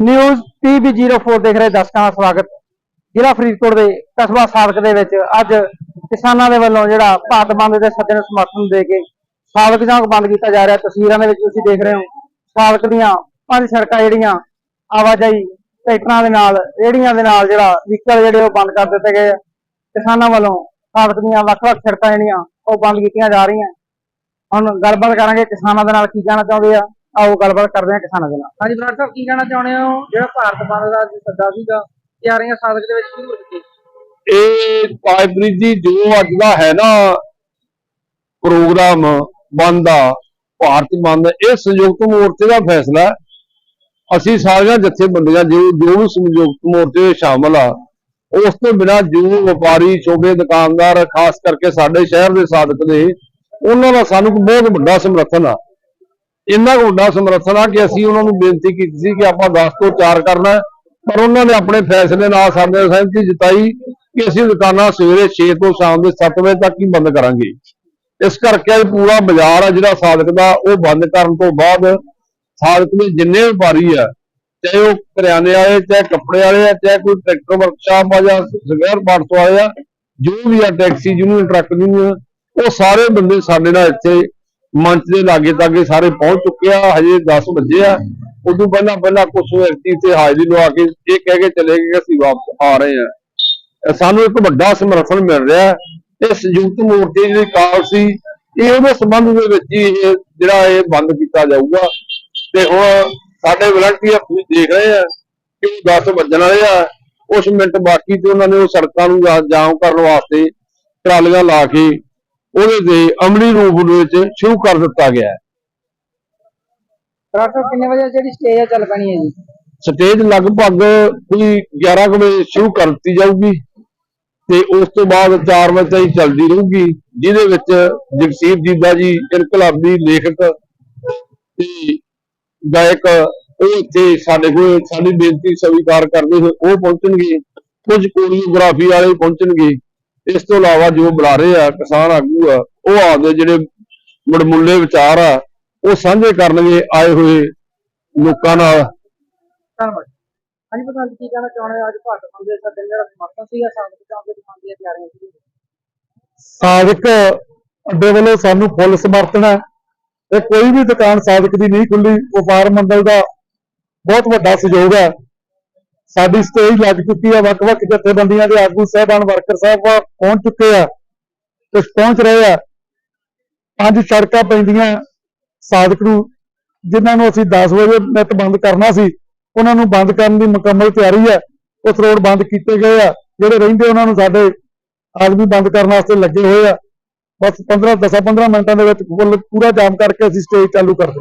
News ਟੀਵੀ04 ਦੇਖ ਰਹੇ ਦਰਸ਼ਕਾਂ ਦਾ ਸਵਾਗਤ। ਜ਼ਿਲ੍ਹਾ ਫਰੀਦਕੋਟ ਦੇ ਕਸਬਾ ਸਾਦਕ ਦੇ ਵਿੱਚ ਅੱਜ ਕਿਸਾਨਾਂ ਦੇ ਵੱਲੋਂ ਜਿਹੜਾ ਭਾਰਤ ਬੰਦ ਦੇ ਸੱਦੇ ਨੂੰ ਸਮਰਥਨ ਦੇ ਕੇ ਸਾਦਕ ਚੌਂਕ ਬੰਦ ਕੀਤਾ ਜਾ ਰਿਹਾ। ਤਸਵੀਰਾਂ ਦੇ ਵਿੱਚ ਤੁਸੀਂ ਦੇਖ ਰਹੇ ਹੋ ਸਾਦਕ ਦੀਆਂ ਪੰਜ ਸੜਕਾਂ ਜਿਹੜੀਆਂ ਆਵਾਜਾਈ ਟਰੈਕਟਰਾਂ ਦੇ ਨਾਲ, ਰੇਹੜੀਆਂ ਦੇ ਨਾਲ ਜਿਹੜਾ ਵਹੀਕਲ ਜਿਹੜੇ ਉਹ ਬੰਦ ਕਰ ਦਿੱਤੇ ਗਏ ਆ। ਕਿਸਾਨਾਂ ਵੱਲੋਂ ਸਾਦਕ ਦੀਆਂ ਵੱਖ-ਵੱਖ ਸੜਕਾਂ ਜਿਹੜੀਆਂ ਉਹ ਬੰਦ ਕੀਤੀਆਂ ਜਾ ਰਹੀਆਂ। ਹੁਣ ਗੱਲਬਾਤ ਕਰਾਂਗੇ ਕਿਸਾਨਾਂ ਦੇ ਨਾਲ ਕੀ ਕਹਿਣਾ ਚਾਹੁੰਦੇ ਆ। ਆਓ ਗੱਲਬਾਤ ਕਰਦੇ ਹਾਂ ਕਿਸਾਨਾਂ ਦੇ ਨਾਲ। ਹਾਂਜੀ ਬਰਾੜ ਸਾਹਿਬ ਕੀ ਕਹਿਣਾ ਚਾਹੁੰਦੇ ਹੋ? ਜਿਹੜਾ ਭਾਰਤ ਬੰਦ ਦਾ ਅੱਜ ਸੱਦਾ ਸੀਗਾ ਤਿਆਰੀਆਂ ਸਾਦਕ ਦੇ ਵਿੱਚ ਸ਼ੁਰੂ ਹੋ ਚੁੱਕੀ ਇਹ ਪਾਇਬਰੀ ਜੀ ਜੋ ਅੱਜ ਦਾ ਹੈ ਨਾ ਪ੍ਰੋਗਰਾਮ ਬੰਦ ਦਾ ਭਾਰਤ ਬੰਦ ਇਹ ਸੰਯੁਕਤ ਮੋਰਚੇ ਦਾ ਫੈਸਲਾ ਹੈ। ਅਸੀਂ ਸਾਰੀਆਂ ਜਥੇਬੰਦੀਆਂ ਜੋ ਜੋ ਵੀ ਸੰਯੁਕਤ ਮੋਰਚੇ ਵਿੱਚ ਸ਼ਾਮਲ ਆ ਉਸ ਤੋਂ ਬਿਨਾਂ ਜੋ ਵਪਾਰੀ ਛੋਟੇ ਦੁਕਾਨਦਾਰ ਖਾਸ ਕਰਕੇ ਸਾਡੇ ਸ਼ਹਿਰ ਦੇ ਸਾਧਕ ਨੇ ਉਹਨਾਂ ਦਾ ਸਾਨੂੰ ਬਹੁਤ ਵੱਡਾ ਸਮਰਥਨ ਆ। ਇੰਨਾ ਕੁ ਵੱਡਾ ਸਮਰਥਨ ਆ ਕਿ ਅਸੀਂ ਉਹਨਾਂ ਨੂੰ ਬੇਨਤੀ ਕੀਤੀ ਸੀ ਕਿ ਆਪਾਂ 10 ਤੋਂ 4 ਕਰਨਾ ਪਰ ਉਹਨਾਂ ਨੇ ਆਪਣੇ ਫੈਸਲੇ ਨਾਲ ਸਾਡੇ ਨਾਲ ਸਹਿਮਤੀ ਜਤਾਈ ਕਿ ਅਸੀਂ ਦੁਕਾਨਾਂ ਸਵੇਰੇ 6 ਤੋਂ ਸ਼ਾਮ ਦੇ 7 ਵਜੇ ਤੱਕ ਹੀ ਬੰਦ ਕਰਾਂਗੇ। ਇਸ ਕਰਕੇ ਅੱਜ ਪੂਰਾ ਬਾਜ਼ਾਰ ਆ ਜਿਹੜਾ ਸਾਦਕ ਦਾ, ਉਹ ਬੰਦ ਕਰਨ ਤੋਂ ਬਾਅਦ ਸਾਦਕ ਦੇ ਜਿੰਨੇ ਵਪਾਰੀ ਆ, ਚਾਹੇ ਉਹ ਕਰਿਆਨੇ ਵਾਲੇ, ਚਾਹੇ ਕੱਪੜੇ ਵਾਲੇ ਆ, ਚਾਹੇ ਕੋਈ ਟਰੈਕਟਰ, ਵਰਕਸ਼ਾਪ ਆ ਜਾਂ ਸਵੇਅਰ ਪਾਰਟਸ ਵਾਲੇ ਆ, ਜੋ ਵੀ ਆ ਟੈਕਸੀ ਯੂਨੀਅਨ ਟਰੱਕ ਯੂਨੀਅਨ ਉਹ ਸਾਰੇ ਬੰਦੇ ਸਾਡੇ ਨਾਲ ਇੱਥੇ ਮੰਚ ਦੇ ਲਾਗੇ ਤਾਗੇ ਸਾਰੇ ਪਹੁੰਚ ਚੁੱਕੇ ਆ, ਹਜੇ 10 ਵਜੇ ਆ। ਉਦੋਂ ਪਹਿਲਾਂ ਪਹਿਲਾਂ ਕੁਝ ਵਿਅਕਤੀ ਤੇ ਹਾਜ਼ਰੀ ਲਵਾ ਕੇ ਇਹ ਕਹਿ ਕੇ ਚਲੇ ਗਏ ਕਿ ਅਸੀਂ ਵਾਪਸ ਆ ਰਹੇ ਆ। ਸਾਨੂੰ ਇੱਕ ਵੱਡਾ ਸਮਰਥਨ ਮਿਲ ਰਿਹਾ ਇਹ ਸੰਯੁਕਤ ਮੋਰਚੇ ਦੀ ਕਾਲ ਸੀ, ਇਹ ਉਹਦੇ ਸੰਬੰਧ ਦੇ ਵਿੱਚ ਹੀ ਇਹ ਜਿਹੜਾ ਇਹ ਬੰਦ ਕੀਤਾ ਜਾਊਗਾ। ਤੇ ਹੁਣ ਸਾਡੇ ਵਲੰਟੀਅਰ ਤੁਸੀਂ ਦੇਖ ਰਹੇ ਆ ਕਿ ਉਹ 10 ਵੱਜਣ ਵਾਲੇ ਆ। ਕੁਛ ਮਿੰਟ ਬਾਕੀ ਤੇ ਉਹਨਾਂ ਨੇ ਉਹ ਸੜਕਾਂ ਨੂੰ ਜਾਮ ਕਰਨ ਵਾਸਤੇ ਟਰਾਲੀਆਂ ਲਾ ਕੇ ਉਹਦੇ ਤੇ ਅਮਲੀ ਰੂਪ ਵਿੱਚ ਸ਼ੁਰੂ ਕਰ ਦਿੱਤਾ ਗਿਆ ਹੈ। ਸਾਹਿਬ ਕਿੰਨੇ ਵਜੇ ਜਿਹੜੀ ਸਟੇਜ ਚੱਲ ਪੈਣੀ ਹੈ ਜੀ। ਸਟੇਜ ਲਗਭਗ ਕੋਈ 11 ਕੁ ਵਜੇ ਸ਼ੁਰੂ ਕਰ ਦਿੱਤੀ ਜਾਊਗੀ ਤੇ ਉਸ ਤੋਂ ਬਾਅਦ 4 ਵਜੇ ਤਾਈਂ ਚੱਲਦੀ ਰਹੂਗੀ ਜਿਹਦੇ ਵਿੱਚ ਜਗਸੀਰ ਜੀਦਾ ਜੀ ਇਨਕਲਾਬੀ ਲੇਖਕ ਤੇ ਗਾਇਕ ਉਹ ਇੱਥੇ ਸਾਡੇ ਕੋਲ ਸਾਡੀ ਬੇਨਤੀ ਸਵੀਕਾਰ ਕਰਦੇ ਹੋਏ ਉਹ ਪਹੁੰਚਣਗੇ। ਕੁਝ ਕੋਰੀਓਗ੍ਰਾਫੀ ਵਾਲੇ ਪਹੁੰਚਣਗੇ। ਇਸ ਤੋਂ ਇਲਾਵਾ ਜੋ ਬੁਲਾਰੇ ਆ ਕਿਸਾਨ ਆਗੂ ਆ ਉਹ ਆਪਦੇ ਜਿਹੜੇ ਮੜਮੁੱਲੇ ਵਿਚਾਰ ਆ ਉਹ ਸਾਂਝੇ ਕਰਨਗੇ ਆਏ ਹੋਏ ਲੋਕਾਂ ਨਾਲ। ਧੰਨਵਾਦ। ਹਾਂਜੀ ਪ੍ਰਧਾਨ ਜੀ ਕੀ ਕਹਿਣਾ ਚਾਹੁੰਦੇ ਅੱਜ ਭਾਰਤ ਬੰਦ ਦੇ ਸੱਦੇ ਨੂੰ ਜਿਹੜਾ ਸਮਰਥਨ ਸੀਗਾ ਸਾਦਕ ਚੌਂਕ ਦੇ ਬੰਦ ਤਿਆਰੀਆਂ ਸਾਦਕ ਅੱਡੇ ਵੱਲੋਂ ਸਾਨੂੰ ਫੁੱਲ ਸਮਰਥਨ ਹੈ। ਤੇ ਕੋਈ ਵੀ ਦੁਕਾਨ ਸਾਦਕ ਦੀ ਨਹੀਂ ਖੁੱਲੀ। ਵਪਾਰ ਮੰਡਲ ਦਾ ਬਹੁਤ ਵੱਡਾ ਸਹਿਯੋਗ ਹੈ। ਸਾਡੀ ਸਟੇਜ ਲੱਗ ਚੁੱਕੀ ਹੈ, ਵੱਖ-ਵੱਖ ਜਥੇਬੰਦੀਆਂ ਦੇ ਆਗੂ ਸਹਿਬਾਨ ਵਰਕਰ ਸਾਹਿਬ ਪਹੁੰਚ ਚੁੱਕੇ ਆ ਤੇ ਪਹੁੰਚ ਰਹੇ ਆ। ਪੰਜ ਸੜਕਾਂ ਪੈਂਦੀਆਂ ਸਾਦਕ ਨੂੰ, ਜਿਨ੍ਹਾਂ ਨੂੰ ਅਸੀਂ 10 ਵਜੇ ਨਿਤ ਬੰਦ ਕਰਨਾ ਸੀ, ਉਹਨਾਂ ਨੂੰ ਬੰਦ ਕਰਨ ਦੀ ਮੁਕੰਮਲ ਤਿਆਰੀ ਹੈ ਉਸ ਰੋਡ ਬੰਦ ਕੀਤੇ ਗਏ ਆ, ਜਿਹੜੇ ਰਹਿੰਦੇ ਉਹਨਾਂ ਨੂੰ ਸਾਡੇ ਆਦਮੀ ਬੰਦ ਕਰਨ ਵਾਸਤੇ ਲੱਗੇ ਹੋਏ ਆ। ਬਸ 15 10 15 ਮਿੰਟਾਂ ਦੇ ਵਿੱਚ ਪੂਰਾ ਜਾਮ ਕਰਕੇ ਅਸੀਂ ਸਟੇਜ ਚਾਲੂ ਕਰਦੇ